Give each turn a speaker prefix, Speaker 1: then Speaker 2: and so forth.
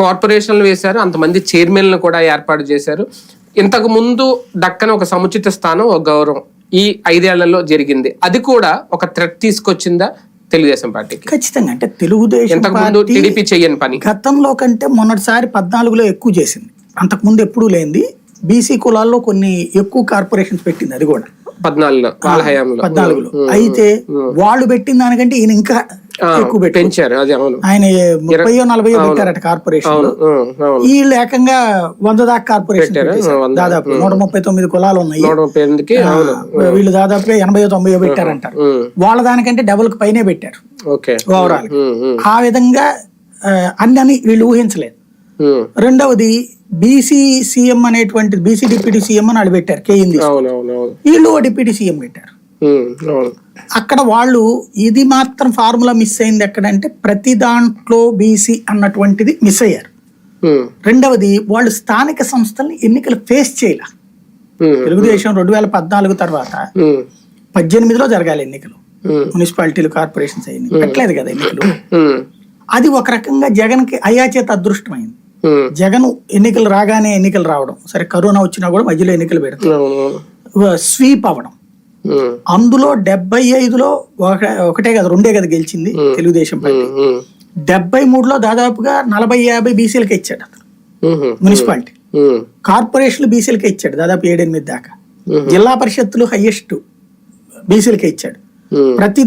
Speaker 1: కార్పొరేషన్లు వేశారు అంతమంది చైర్మన్లు కూడా ఏర్పాటు చేశారు. ఇంతకు ముందు దక్కన ఒక సముచిత స్థానం ఒక గౌరవం ఈ ఐదేళ్ళలో జరిగింది. అది కూడా ఒక థ్రెట్ తీసుకొచ్చిందా తెలుగుదేశం పార్టీకి?
Speaker 2: ఖచ్చితంగా. అంటే తెలుగుదేశం పార్టీ
Speaker 1: టీడీపీ చెయ్యని పని.
Speaker 2: గతంలో కంటే మొన్నటిసారి పద్నాలుగులో ఎక్కువ చేసింది. అంతకుముందు ఎప్పుడూ లేనిది. బీసీ కులాల్లో కొన్ని ఎక్కువ కార్పొరేషన్స్ పెట్టింది అది కూడా.
Speaker 1: పద్నాలుగులో వాళ్ళ హయాంలో.
Speaker 2: పద్నాలుగులో. అయితే వాళ్ళు పెట్టిన దానికంటే ఈయన ఇంకా ఎక్కువ
Speaker 1: పెంచారు. అది అవును.
Speaker 2: ఆయన ముప్పయో నలభైయో పెట్టారట కార్పొరేషన్ వీళ్ళు ఏకంగా వంద దాకా కార్పొరేషన్. దాదాపు నూట ముప్పై తొమ్మిది కులాలు ఉన్నాయి.
Speaker 1: ముప్పై
Speaker 2: వీళ్ళు దాదాపుగా ఎనభై తొంభై పెట్టారంటారు
Speaker 1: ఉం,
Speaker 2: వాళ్ళ దానికంటే డబుల్కి పైనే పెట్టారు.
Speaker 1: ఓకే.
Speaker 2: ఓవరాల్ ఆ విధంగా అన్ని అని వీళ్ళు ఊహించలేదు. రెండవది బీసీ సీఎం అనేటువంటి బీసీ డిప్యూటీ సీఎం అని వాళ్ళు పెట్టారు.
Speaker 1: అవును
Speaker 2: వీళ్ళు డిప్యూటీ సీఎం పెట్టారు. అక్కడ వాళ్ళు ఇది మాత్రం ఫార్ములా మిస్ అయింది ఎక్కడంటే ప్రతి దాంట్లో బీసీ అన్నటువంటిది మిస్ అయ్యారు. రెండవది వాళ్ళు స్థానిక సంస్థల్ని ఎన్నికలు ఫేస్ చేయాల. తెలుగుదేశం రెండు వేల పద్నాలుగు తర్వాత పద్దెనిమిదిలో జరగాలి ఎన్నికలు. మున్సిపాలిటీలు కార్పొరేషన్స్ అయ్యి పెట్టలేదు కదా ఎన్నికలు. అది ఒక రకంగా జగన్కి అయాచేత అదృష్టమైంది. జగన్ ఎన్నికలు రాగానే ఎన్నికలు రావడం సరే కరోనా వచ్చినా కూడా మధ్యలో ఎన్నికలు పెడతాం స్వీప్ అవ్వడం. అందులో డెబ్బై ఐదులో ఒక ఒకటే కదా రెండే కదా గెలిచింది తెలుగుదేశం పార్టీ. డెబ్బై మూడులో దాదాపుగా నలభై యాభై బీసీలకి ఇచ్చాడు అతను. మున్సిపాలిటీ. కార్పొరేషన్లు బీసీలకే ఇచ్చాడు దాదాపు ఏడెనిమిది దాకా. జిల్లా పరిషత్తులు హైయెస్ట్ బీసీలకే ఇచ్చాడు. ప్రతి